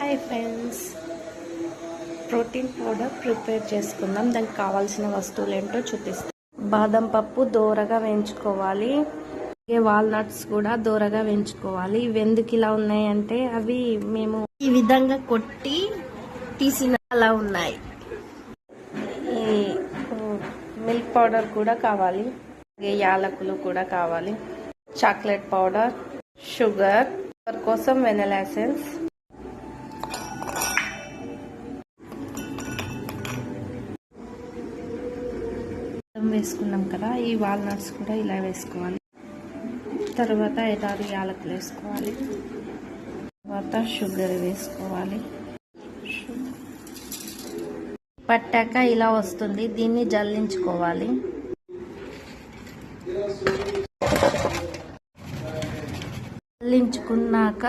Hi friends. Protein powder prepare చేసుకుందాం. దానికి కావాల్సిన వస్తువులు ఏంటో చూపిస్తాం. బాదం పప్పు దోరగా వేయించుకోవాలి. అలాగే వాల్నట్స్ కూడా దోరగా వేయించుకోవాలి. ఇవి ఎందుకు ఇలా ఉన్నాయంటే అవి మేము ఈ విధంగా కొట్టి తీసిన అలా ఉన్నాయి. ఈ మిల్క్ పౌడర్ కూడా కావాలి. అలాగే యాలకులు కూడా కావాలి. చాక్లెట్ పౌడర్ షుగర్ కోసం వెనలా ఎసెన్స్. వేసుకున్నాం కదా ఈ వాల్నట్స్ కూడా ఇలా వేసుకోవాలి. తర్వాత ఐదారు యాలకులు వేసుకోవాలి. తర్వాత షుగర్ వేసుకోవాలి. పట్టాక ఇలా వస్తుంది దీన్ని జల్లించుకోవాలి. జల్లించుకున్నాక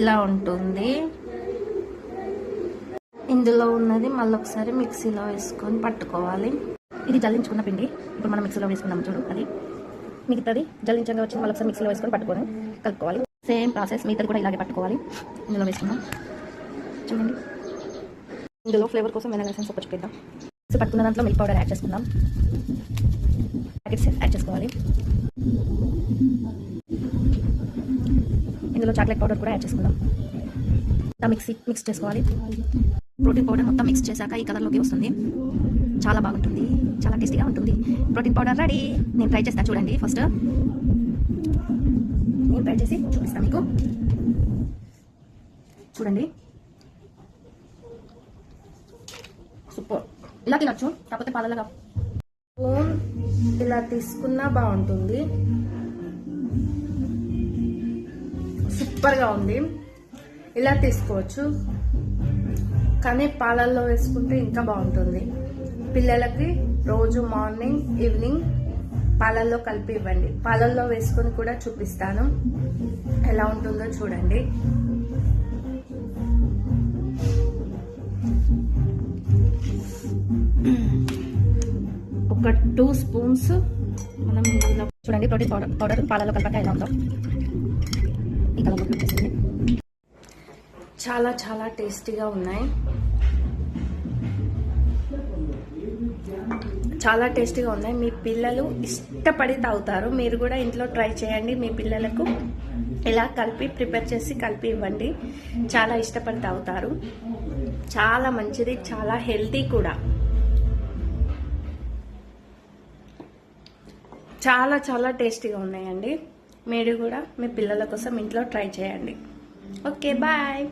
ఇలా ఉంటుంది. ఇందులో ఉన్నది మళ్ళీ ఒకసారి మిక్సీలో వేసుకొని పట్టుకోవాలి. ఇది జల్లించుకున్న పిండి. ఇప్పుడు మనం మిక్సీలో వేసుకున్నాం చూడు అది. మిగతాది జల్లించంగా వచ్చి మళ్ళీ ఒకసారి మిక్సీలో వేసుకొని పట్టుకొని కలుపుకోవాలి. సేమ్ ప్రాసెస్ మిగతాది కూడా ఇలాగే పట్టుకోవాలి. ఇందులో వేసుకున్నాం చూడండి. ఇందులో ఫ్లేవర్ కోసం వెనక లెసన్స్ ఒక చూపిద్దాం సో పట్టుకున్న దాంట్లో మిల్క్ పౌడర్ యాడ్ చేసుకుందాం. ప్యాకెట్స్ యాడ్ చేసుకోవాలి. ఇందులో చాక్లెట్ పౌడర్ కూడా యాడ్ చేసుకుందాం. మిక్సీ మిక్స్ చేసుకోవాలి. ప్రోటీన్ పౌడర్ మొత్తం మిక్స్ చేశాక ఈ కలర్లోకి వస్తుంది. చాలా బాగుంటుంది. చాలా టేస్టీగా ఉంటుంది. Protein powder ready. నేను ట్రై చేస్తాను చూడండి ఫస్ట్. నేను ట్రై చేసి చూపిస్తాను మీకు. చూడండి. సూపర్. ఇలా తినచ్చు. కాకపోతే పాలలుగా స్పూన్ ఇలా తీసుకున్నా బాగుంటుంది. సూపర్గా ఉంది. ఇలా తీసుకోవచ్చు. కానీ పాలల్లో వేసుకుంటే ఇంకా బాగుంటుంది. పిల్లలకి రోజు మార్నింగ్ ఈవినింగ్ పాలల్లో కలిపి ఇవ్వండి. పాలల్లో వేసుకొని కూడా చూపిస్తాను. ఎలా ఉంటుందో చూడండి. ఒక టూ స్పూన్స్ మనం చూడండి ప్రోటీన్ పౌడర్ పౌడర్ పాలలో కలపక ఎలా ఉందో. ఈ చాలా చాలా టేస్టీగా ఉన్నాయి. చాలా టేస్టీగా ఉన్నాయి. మీ పిల్లలు ఇష్టపడి తాగుతారు. మీరు కూడా ఇంట్లో ట్రై చేయండి మీ పిల్లలకు. ఇలా కలిపి ప్రిపేర్ చేసి కలిపి ఇవ్వండి. చాలా ఇష్టపడి తాగుతారు. చాలా మంచిది చాలా హెల్తీ కూడా. చాలా చాలా టేస్టీగా ఉన్నాయండి. మీరు కూడా మీ పిల్లల కోసం ఇంట్లో ట్రై చేయండి. Okay bye.